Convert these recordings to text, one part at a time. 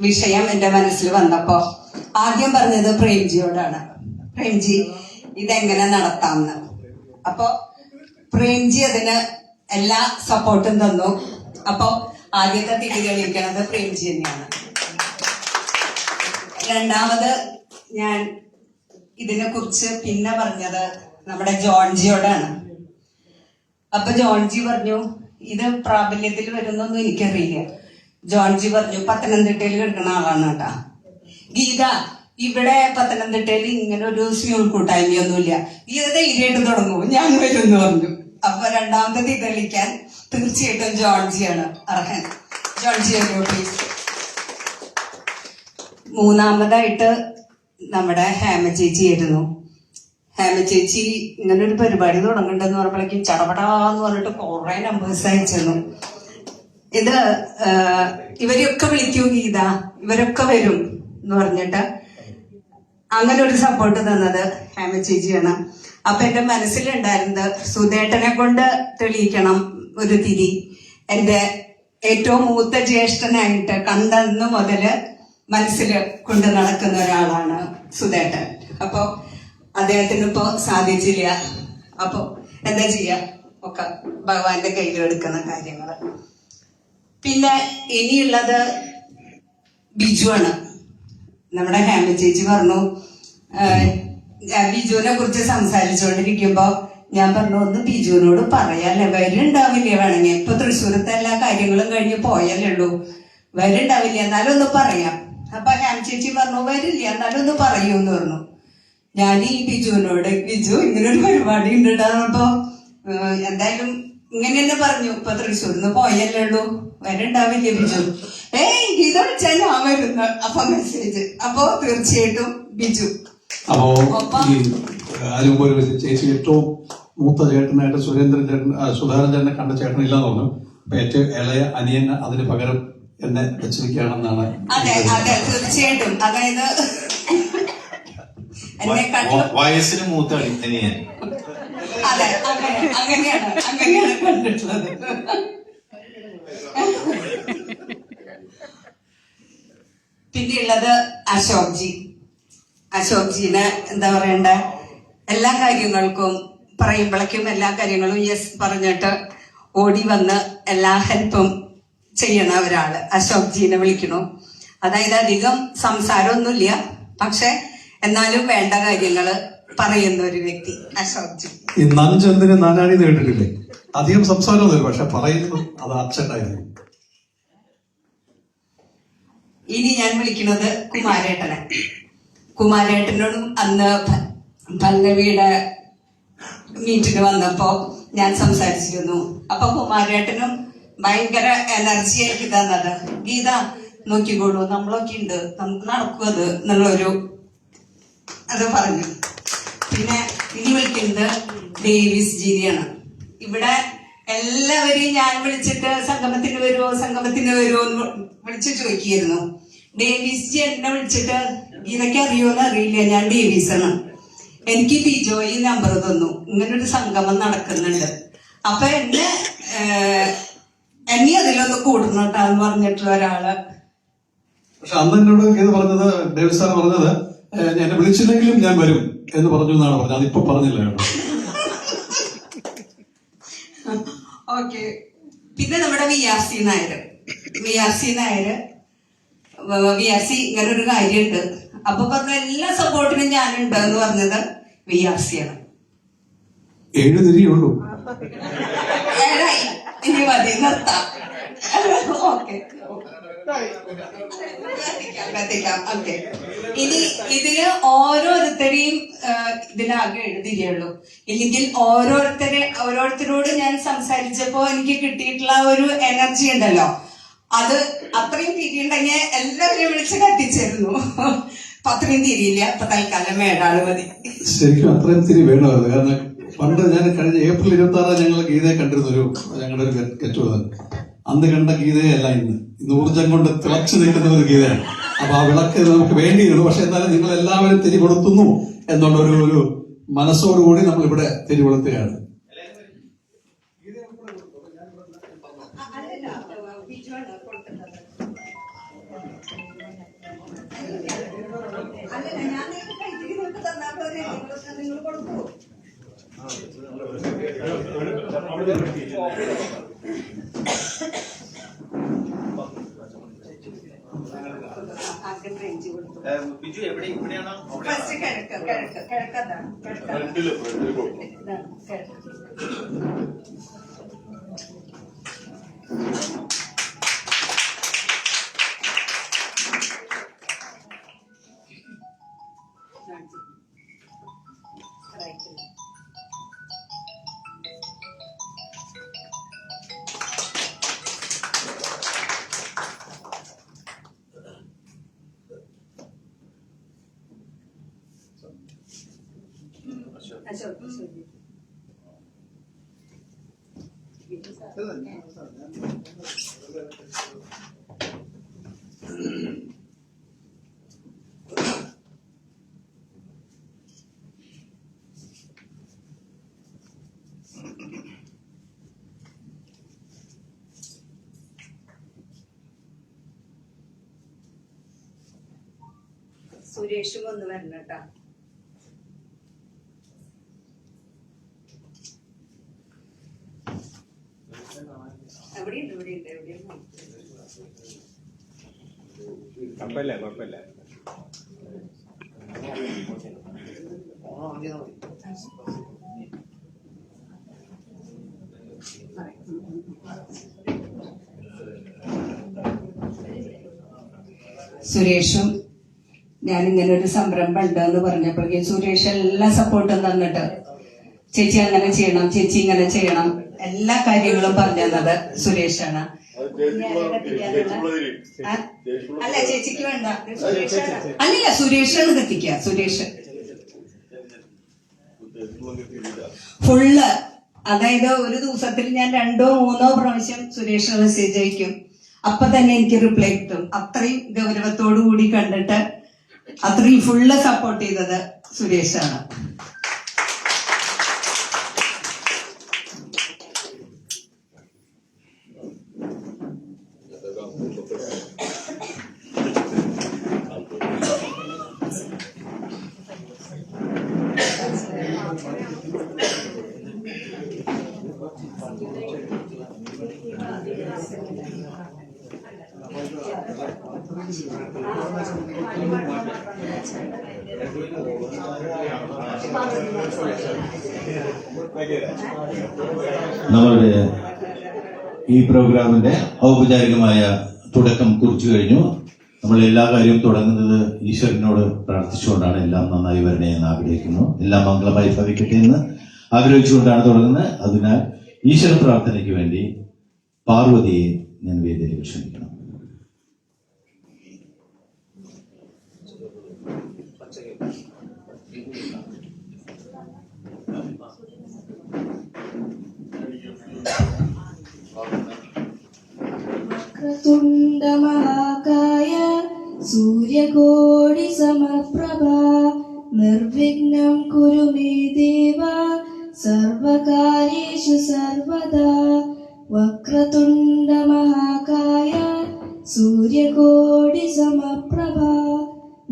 വിഷയം എന്റെ മനസ്സിൽ വന്നപ്പോ ആദ്യം പറഞ്ഞത് പ്രേംജിയോടാണ്. പ്രേംജി ഇതെങ്ങനെ നടത്താമെന്ന്. അപ്പോ പ്രേംജി അതിന് എല്ലാ സപ്പോർട്ടും തന്നു. അപ്പോ ആദ്യത്തെ തിരി തെളിയിക്കണത് പ്രേംജി തന്നെയാണ്. രണ്ടാമത് ഞാൻ ഇതിനെ കുറിച്ച് പിന്നെ പറഞ്ഞത് നമ്മുടെ ജോൺജിയോടാണ്. അപ്പൊ ജോൺജി പറഞ്ഞു ഇത് പ്രാബല്യത്തിൽ വരുന്നൊന്നും എനിക്കറിയില്ല. ജോൺജി പറഞ്ഞു പത്തനംതിട്ടയിൽ കിടക്കുന്ന ആളാണ് കേട്ടാ. ഗീത ഇവിടെ പത്തനംതിട്ടയിൽ ഇങ്ങനെ ഒരു സ്കൂൾ കൂട്ടായ്മയൊന്നുമില്ല. ഗീത ധൈര്യമായിട്ട് തുടങ്ങും ഞാൻ വരുമെന്ന് പറഞ്ഞു. അപ്പൊ രണ്ടാമത്തെ തെളിയിക്കാൻ തീർച്ചയായിട്ടും ജോൺജിയാണ് അർഹൻ. ജോൺജി പ്ലീസ് മൂന്നാമതായിട്ട് നമ്മുടെ ഹേമ ചേച്ചി ആയിരുന്നു. ഹേമ ചേച്ചി ഇങ്ങനെ ഒരു പരിപാടി തുടങ്ങണ്ടെന്ന് പറഞ്ഞപ്പോഴേക്കും ചടപടാന്ന് പറഞ്ഞിട്ട് കുറെ നമ്പേഴ്സ് അയച്ചിരുന്നു. ഇത് ഇവരെയൊക്കെ വിളിക്കൂ ഗീത. ഇവരൊക്കെ വരും എന്ന് പറഞ്ഞിട്ട് അങ്ങനെ ഒരു സപ്പോർട്ട് തന്നത് ഹേമ ചേച്ചിയാണ് അപ്പൊ എന്റെ മനസ്സിലുണ്ടായിരുന്നത് സുധേട്ടനെ കൊണ്ട് തെളിയിക്കണം ഒരു തിരി. എന്റെ ഏറ്റവും മൂത്ത ജ്യേഷ്ഠനായിട്ട് കണ്ടെന്ന് മുതൽ മനസ്സിൽ കൊണ്ട് നടക്കുന്ന ഒരാളാണ് സുധേട്ടൻ. അപ്പോ അദ്ദേഹത്തിന് ഇപ്പോ സാധിച്ചില്ല. അപ്പോ എന്താ ചെയ്യാ? ഒക്കെ ഭഗവാന്റെ കയ്യിലെടുക്കുന്ന കാര്യങ്ങൾ. പിന്നെ ഇനിയുള്ളത് ബിജു ആണ് നമ്മുടെ ഹേമ ചേച്ചി പറഞ്ഞു ബിജുവിനെ കുറിച്ച് സംസാരിച്ചുകൊണ്ടിരിക്കുമ്പോ ഞാൻ പറഞ്ഞു ഒന്ന് ബിജുവിനോട് പറയാല്ലേ? വരുണ്ടാവില്ലേ വേണമെങ്കിൽ? ഇപ്പൊ തൃശ്ശൂരത്തെ എല്ലാ കാര്യങ്ങളും കഴിഞ്ഞ് പോയല്ലേ ഉള്ളൂ. വരുണ്ടാവില്ല? എന്നാലും ഒന്ന് പറയാം. അപ്പൊ ഹേമ ചേച്ചി പറഞ്ഞു വരില്ല എന്നാലും ഒന്ന് പറയൂ എന്ന് പറഞ്ഞു. ഞാൻ ഈ ബിജുവിനോട് ബിജു ഇങ്ങനൊരു പരിപാടി ഉണ്ട് അപ്പൊ എന്തായാലും ഇങ്ങനെ തന്നെ പറഞ്ഞു. ഇപ്പൊ തൃശ്ശൂരിന്ന് പോയല്ലേ ഉള്ളൂ. വരണ്ടാവില്ലേ ബിജു? ഏയ് ഇത് വിളിച്ചാൽ വരുന്നു. അപ്പൊ മെസ്സേജ് അപ്പൊ തീർച്ചയായിട്ടും ബിജു. അപ്പോ ഈ ഒരു ചേച്ചി ഏറ്റവും മൂത്ത ചേട്ടനായിട്ട് സുരേന്ദ്രൻ ചേട്ടൻ സുധാകരൻ ചേട്ടനെ കണ്ട ചേട്ടൻ ഇല്ലെന്ന് തോന്നുന്നു അപ്പൊ ഏറ്റവും ഇളയ അനിയൻ അതിന് പകരം എന്നെ വെച്ചിരിക്കുകയാണെന്നാണ് അതെ അതെ തീർച്ചയായിട്ടും. അതായത് വയസ്സിന് മൂത്ത അനിയൻ. അതെ അങ്ങനെ അങ്ങനെയാണ് അങ്ങനെയാണ്. കണ്ടിട്ടുള്ളത് പിന്നെയുള്ളത് അശോക് ജി അശോക് എന്താ പറയണ്ട? എല്ലാ കാര്യങ്ങൾക്കും പറയുമ്പോഴേക്കും എല്ലാ കാര്യങ്ങളും യെസ് പറഞ്ഞിട്ട് ഓടി വന്ന് എല്ലാ ഹെൽപ്പും ചെയ്യണ ഒരാൾ അശോക് ജീനെ വിളിക്കണു അതായത് അധികം സംസാരമൊന്നുമില്ല. പക്ഷെ എന്നാലും വേണ്ട കാര്യങ്ങൾ പറയുന്ന ഒരു വ്യക്തി നഞ്ചെന്തിന് നാനാടി കേട്ടിട്ടില്ലേ? അധികം സംസാരമൊന്നുമില്ല പക്ഷെ പറയുന്നത് അത് അച്ഛനായിരുന്നു. ഇനി ഞാൻ വിളിക്കുന്നത് കുമാരേട്ടനെ. കുമാരേട്ടനോടും അന്ന് പല്ലവിയുടെ മീറ്റിന് വന്നപ്പോ ഞാൻ സംസാരിച്ചിരുന്നു. അപ്പൊ കുമാരേട്ടനും ഭയങ്കര എനർജി ആയിട്ട് തന്നത്. ഗീത നോക്കിക്കോളൂ നമ്മളൊക്കെ ഉണ്ട് നമുക്ക് നടക്കും അത് എന്നുള്ളൊരു അത് പറഞ്ഞു. പിന്നെ ഇനി വിളിക്കുന്നത് ഡേവിസ് ജിനിയാണ്. ഇവിടെ എല്ലാവരെയും ഞാൻ വിളിച്ചിട്ട് സംഗമത്തിന് വരുമോ സംഗമത്തിന് വരുമോ എന്ന് വിളിച്ച് ചോദിക്കുകയായിരുന്നു. ഡേവിസ് ജി എന്നെ വിളിച്ചിട്ട് ഇതൊക്കെ അറിയുമെന്ന് അറിയില്ല ഞാൻ ഡേവിസ് ആണ് എനിക്ക് ബിജോയി നമ്പർ തന്നു. ഇങ്ങനൊരു സംഗമം നടക്കുന്നുണ്ട്. അപ്പൊ എന്നെ എന്നെ അതിലൊന്ന് കൂടുന്നോട്ടാന്ന് പറഞ്ഞിട്ടുള്ള ഒരാൾ. പക്ഷെ അന്ന് എന്നോട് പറഞ്ഞത് ഡേവിസ് സാർ പറഞ്ഞത്. "ഏ, എന്നെ വിളിച്ചില്ലെങ്കിലും ഞാൻ വരും എന്ന് പറഞ്ഞു എന്നാണ് പറഞ്ഞത്. അതിപ്പോ പറഞ്ഞില്ല കേട്ടോ. ഓക്കെ. പിന്നെ നമ്മുടെ V R C Nair V R C Nair V R C ഇങ്ങനെ ഒരു കാര്യമുണ്ട് അപ്പൊ പറഞ്ഞ എല്ലാ സപ്പോർട്ടിനും ഞാനുണ്ട് എന്ന് പറഞ്ഞത് വി ആർ സി ആണ് ഏഴ് തിരിയുള്ളൂ ഏഴായി. ഇനി മതി നിർത്താം. ഓക്കെ. ഇനി ഇതിൽ ഓരോരുത്തരെയും ഇതിലാകെ എഴുതിയുള്ളൂ ഇല്ലെങ്കിൽ ഓരോരുത്തരെ ഓരോരുത്തരോട് ഞാൻ സംസാരിച്ചപ്പോ എനിക്ക് കിട്ടിയിട്ടുള്ള ഒരു എനർജി ഉണ്ടല്ലോ. അത് അത്രയും തിരിയുണ്ടെങ്കിൽ എല്ലാവരെയും വിളിച്ച് കത്തിച്ചിരുന്നു. അത്രയും തിരിയില്ല. അപ്പൊ തൽക്കാലം വേടാൾ മതി. ശരിക്കും അത്രയും തിരി വേണമായിരുന്നു. കാരണം പണ്ട് ഞാൻ കഴിഞ്ഞ ഏപ്രിൽ ഇരുപത്തി ആറാം ഞങ്ങൾ ഗീതയെ കണ്ടിരുന്നു ഒരു ഞങ്ങളുടെ ഒരു ഗെറ്റ് അന്ന് കണ്ട ഗീതയല്ല ഇന്ന്. ഇന്ന് ഊർജം കൊണ്ട് തിളച്ചു നീട്ടുന്ന ഒരു ഗീതയാണ്. അപ്പൊ ആ വിളക്ക് നമുക്ക് വേണ്ടിയിരുന്നു. പക്ഷെ എന്നാലും നിങ്ങൾ എല്ലാവരും തിരികൊളുത്തുന്നു എന്നുള്ള ഒരു ഒരു മനസ്സോടുകൂടി നമ്മൾ ഇവിടെ തിരികൊളുത്തുകയാണ് അല്ല ബിജു എവിടെ? ഇവിടെയാണോ? ഫസ്റ്റ് കിഴക്ക് കിഴക്ക് കിഴക്കതാണ് കിഴക്കാണ് ഫ്രണ്ടിൽ ഫ്രണ്ടിൽ സുരേഷും ഒന്ന് വരണം കുഴപ്പമില്ല കുഴപ്പമില്ല. സുരേഷും ഞാൻ ഇങ്ങനെ ഒരു സംരംഭം ഉണ്ട് എന്ന് പറഞ്ഞപ്പോഴേക്കും സുരേഷ് എല്ലാ സപ്പോർട്ടും തന്നിട്ട് ചേച്ചി അങ്ങനെ ചെയ്യണം ചേച്ചി ഇങ്ങനെ ചെയ്യണം. എല്ലാ കാര്യങ്ങളും പറഞ്ഞു തന്നത് സുരേഷാണ്? അല്ല ചേച്ചിക്ക് വേണ്ട. അല്ലല്ല സുരേഷാണ് കത്തിക്കുക. സുരേഷ്. ഫുള്ള് അതായത് ഒരു ദിവസത്തിൽ ഞാൻ രണ്ടോ മൂന്നോ പ്രാവശ്യം സുരേഷ് മെസ്സേജ് അയക്കും. അപ്പൊ തന്നെ എനിക്ക് റിപ്ലൈ കിട്ടും. അത്രയും ഗൗരവത്തോടു കൂടി കണ്ടിട്ട് അത്രയും ഫുള്ള് സപ്പോർട്ട് ചെയ്തത് സുരേഷാണ്. നമ്മളുടെ ഈ പ്രോഗ്രാമിന്റെ ഔപചാരികമായ തുടക്കം കുറിച്ചു കഴിഞ്ഞു. നമ്മൾ എല്ലാ കാര്യവും തുടങ്ങുന്നത് ഈശ്വരനോട് പ്രാർത്ഥിച്ചുകൊണ്ടാണ്. എല്ലാം നന്നായി വരണേ എന്ന് ആഗ്രഹിക്കുന്നു. എല്ലാം മംഗളമായി ഭവിക്കട്ടെ എന്ന് ആഗ്രഹിച്ചുകൊണ്ടാണ് തുടങ്ങുന്നത്. അതിനാൽ ഈശ്വര പ്രാർത്ഥനയ്ക്ക് വേണ്ടി പാർവതിയെ ഞാൻ വേദിയിലേക്ക് ക്ഷണിക്കണം വക്രതുണ്ടമഹാകായ സൂര്യകോടി സമപ്രഭ നിർവിഘ്നം കുരു മേ ദേവ സർവകാര്യേഷു സർവദാ. വക്രതുണ്ടമഹാകായ സൂര്യകോടി സമപ്രഭ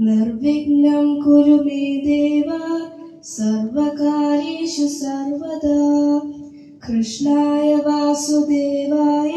നിർവിഘ്നം കുരു ദേവ സർവകാര്യേഷു സർവദാ. കൃഷ്ണായ വാസുദേവായ